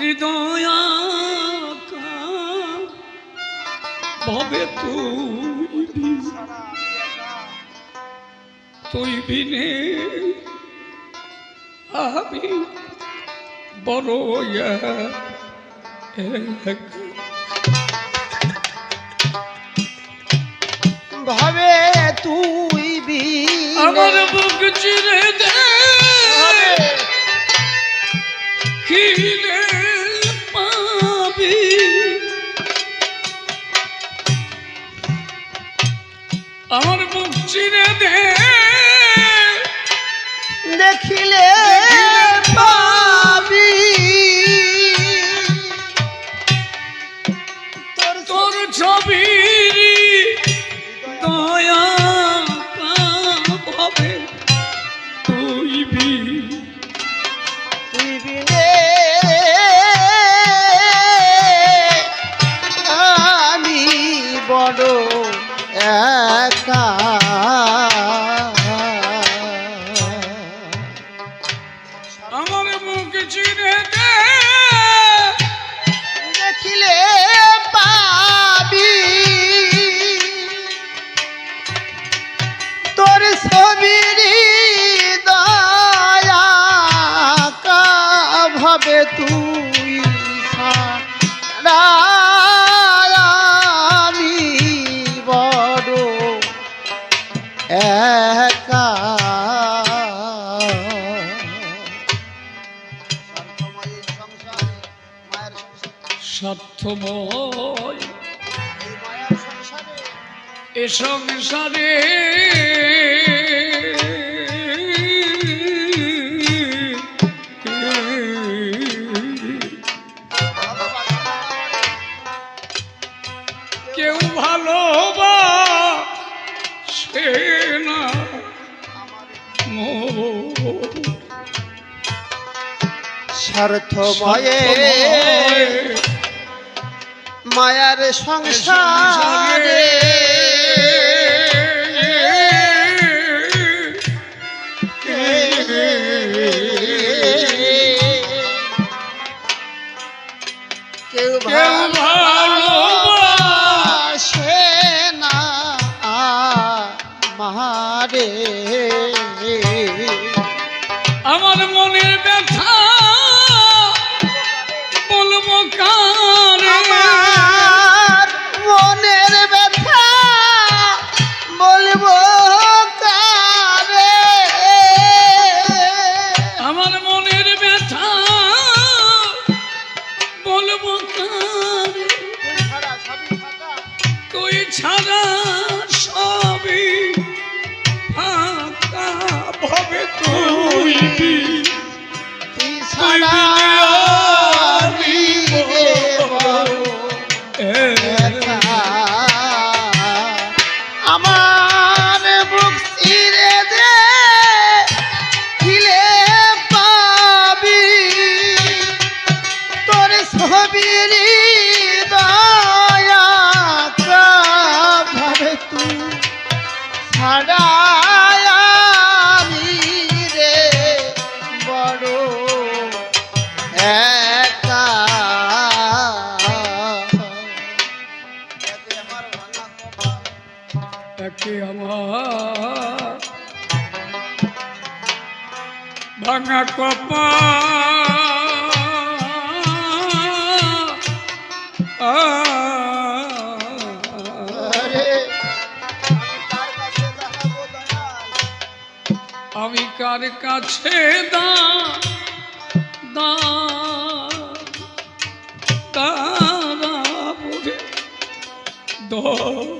হৃদয় ভবে তুই তুই বিনে আমি বড় ভাবে তুই বি আমার বুক চিরে মুখ চিনে দে। দেখিলে সময় এ সংসারে কেউ ভালো বা সে না স্বার্থময়ে মায়ার সংসারে। ভাঙা কপা আমি কার কাছে দা দা দা দা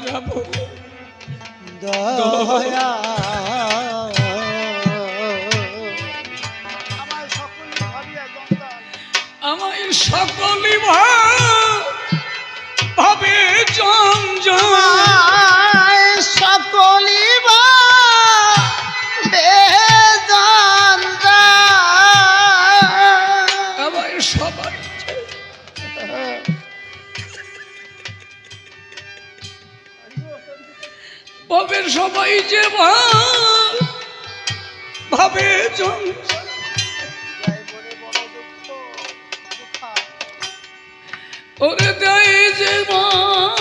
দাঁড়াবো দয়া আমায় সকলি ভাবে সবাই যে ভাবে ওরে দেয় যে মা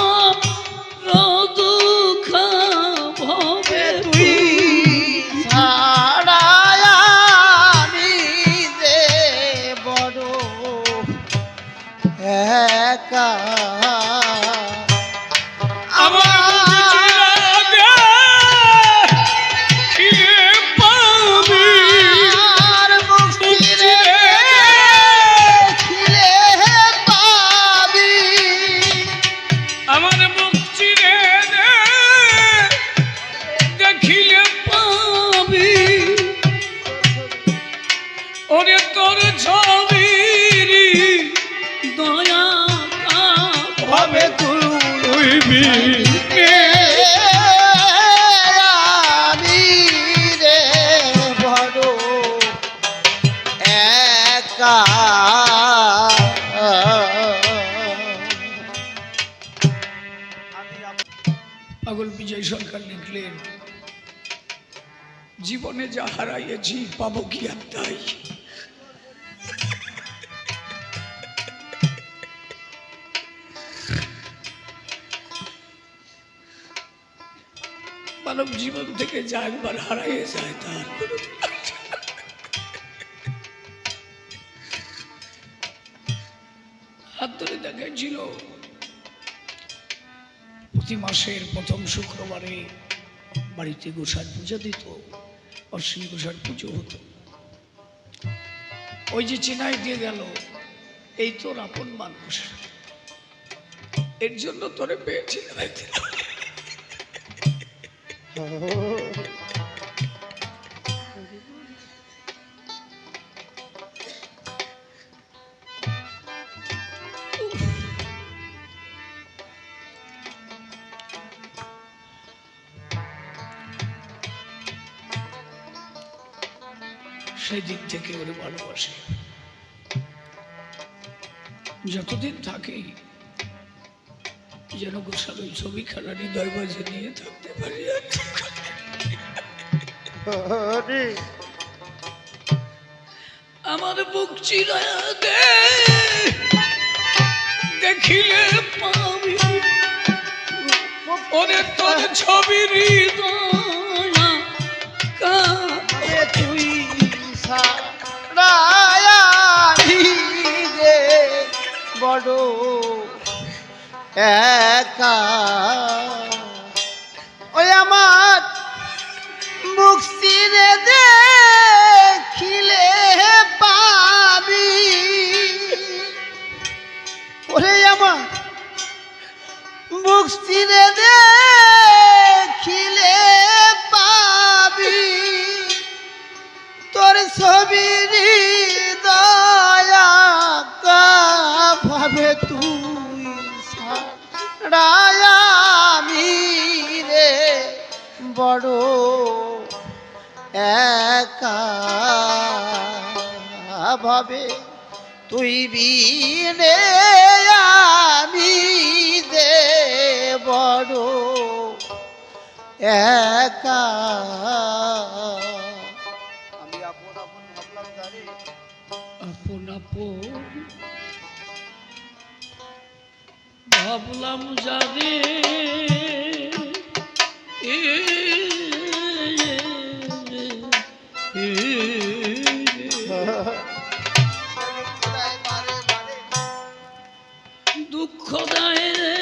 কি মানব জীবন থেকে যা একবার হারাইয়ে যায়, তার কোনোদিন আসে না। হাত ধরে দেখাইছিল প্রতি মাসের প্রথম শুক্রবারে বাড়িতে গোসার পূজা দিত, অশ্বিনী গোসার পুজো হতো ওই যে চেনাই দিয়ে গেল এই তোর আপন মানুষ এর জন্য তোরে একদিন। সেই দিক থেকে ওরে ভালোবাসে। যতদিন থাকে, যেন ওই ছবি খেলা হৃদয় বাজে নিয়ে থাকতে পারি আমার বুক চিরায়া দে দেখিলে পাবি ওরে তোর ছবির দয়া একা। ওই আমার মুখ চিরে দেখিলে পাবি। ওরে আমার মুখ চিরে দেখিলে পাবি। তোর ছবির দয়া ভাবে আমি রে বড় একা ভাবে তুই বিনে আমি দে বড় একা। আমি আপন আপন ভাবলাম জানি। আপন আপন ভাবলাম যাবে। দুঃখ দায় রে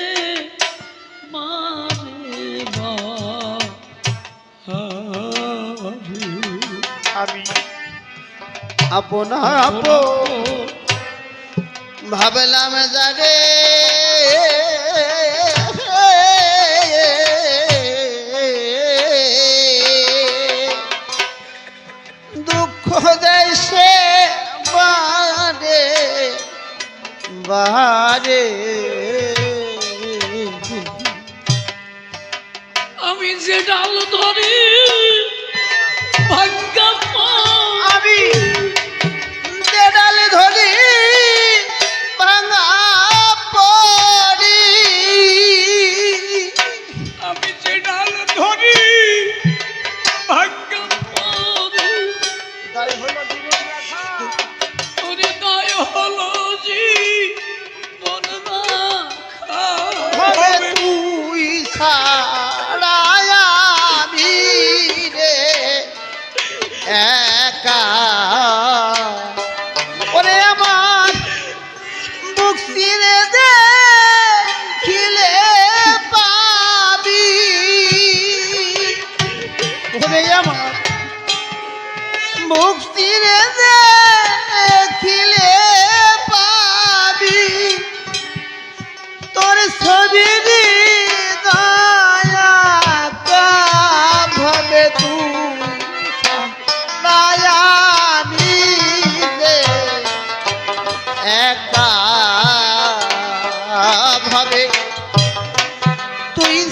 ভাবলাম যাবে।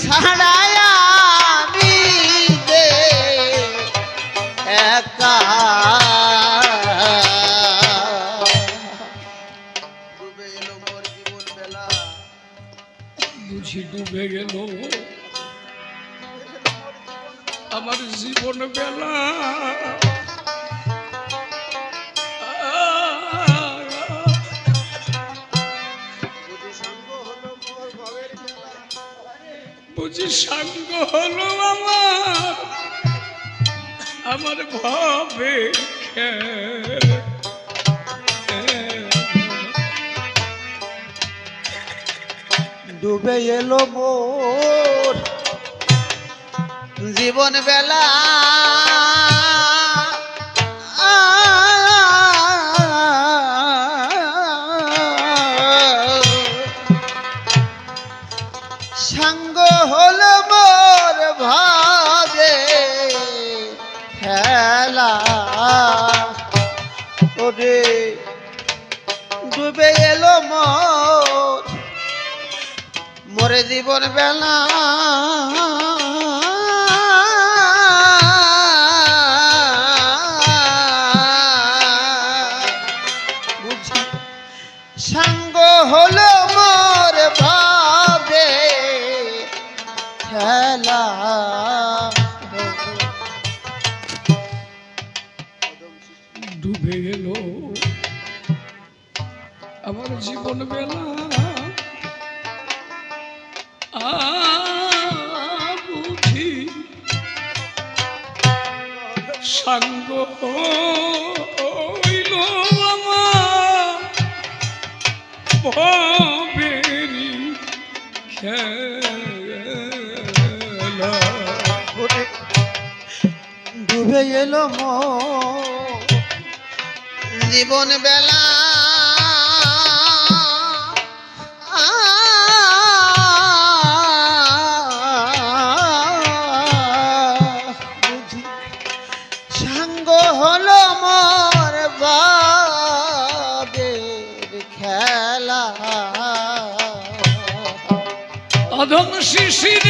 ছাড়ায় আমি যে একা। বুঝি ডুবে গেল। আমার জীবন বেলা। সাঙ্গ হলো আমার আমার ভাবে ডুবে এলো মোর জীবন বেলা। জীবন বেলা। সাঙ্গ খেলা ডুবে গেল। আমার জীবন বেলা। বুঝি সাঙ্গ হইল আমার ডুবে এলো জীবন বেলা xixi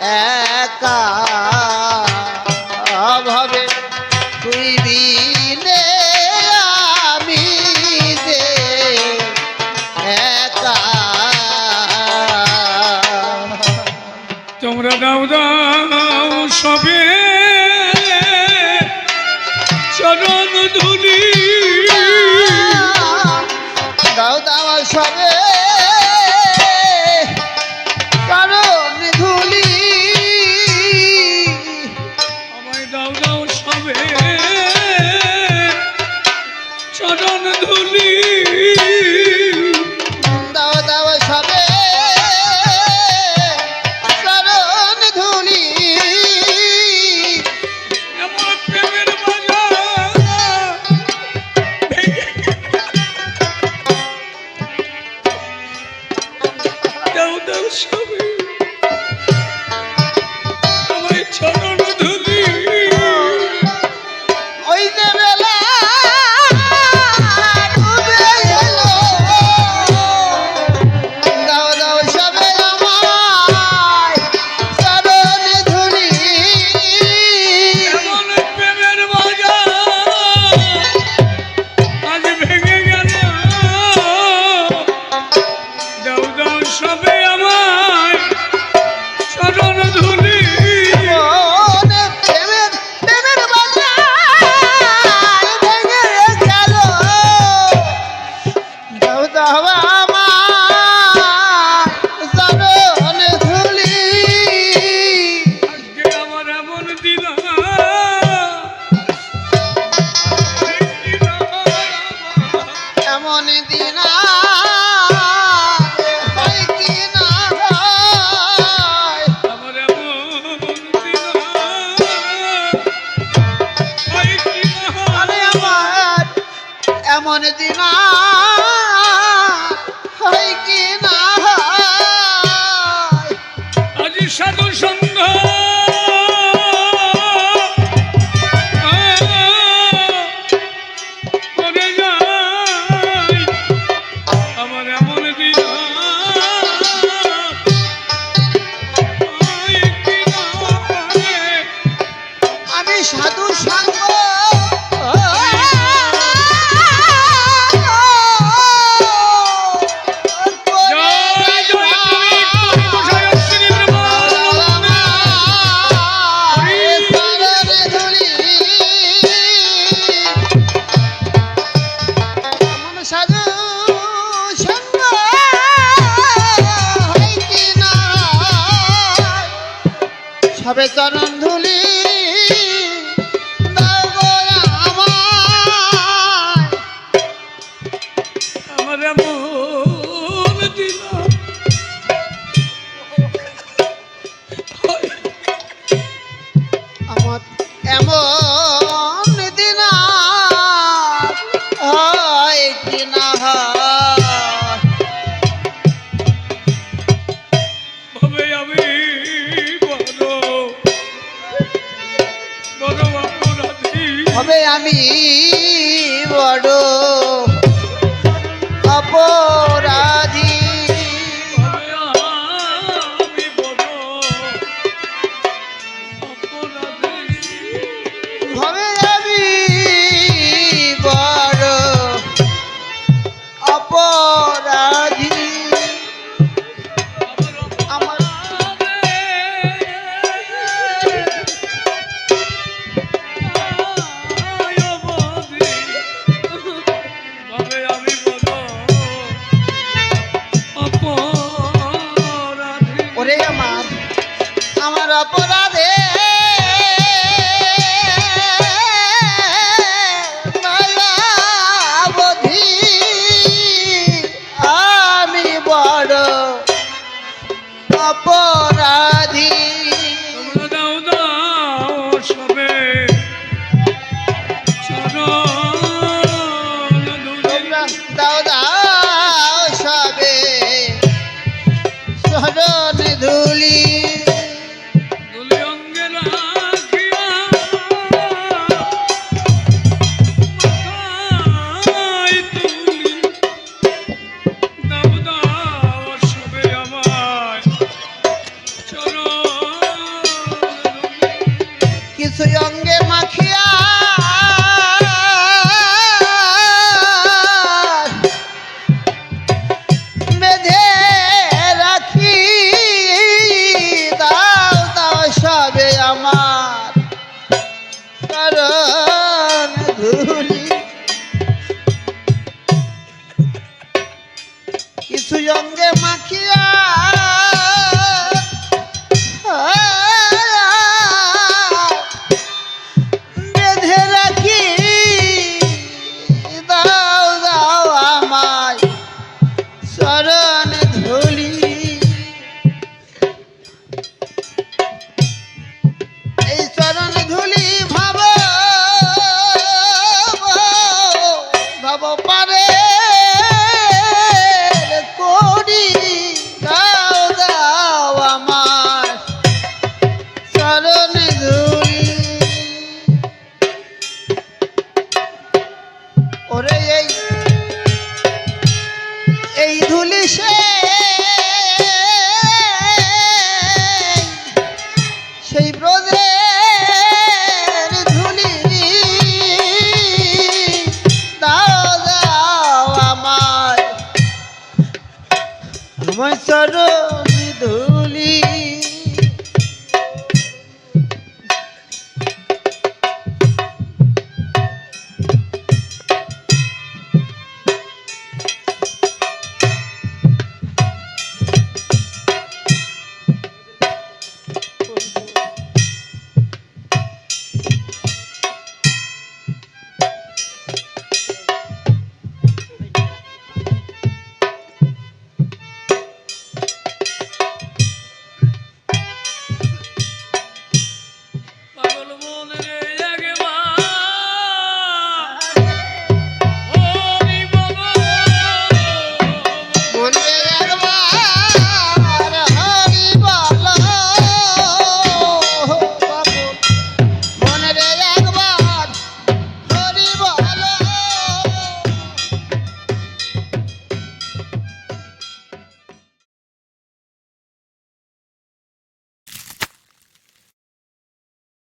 একা। তুই দিলে আমি একা। তোমরা দাও দাও। বন্ধু সবে চরণ ধুলি।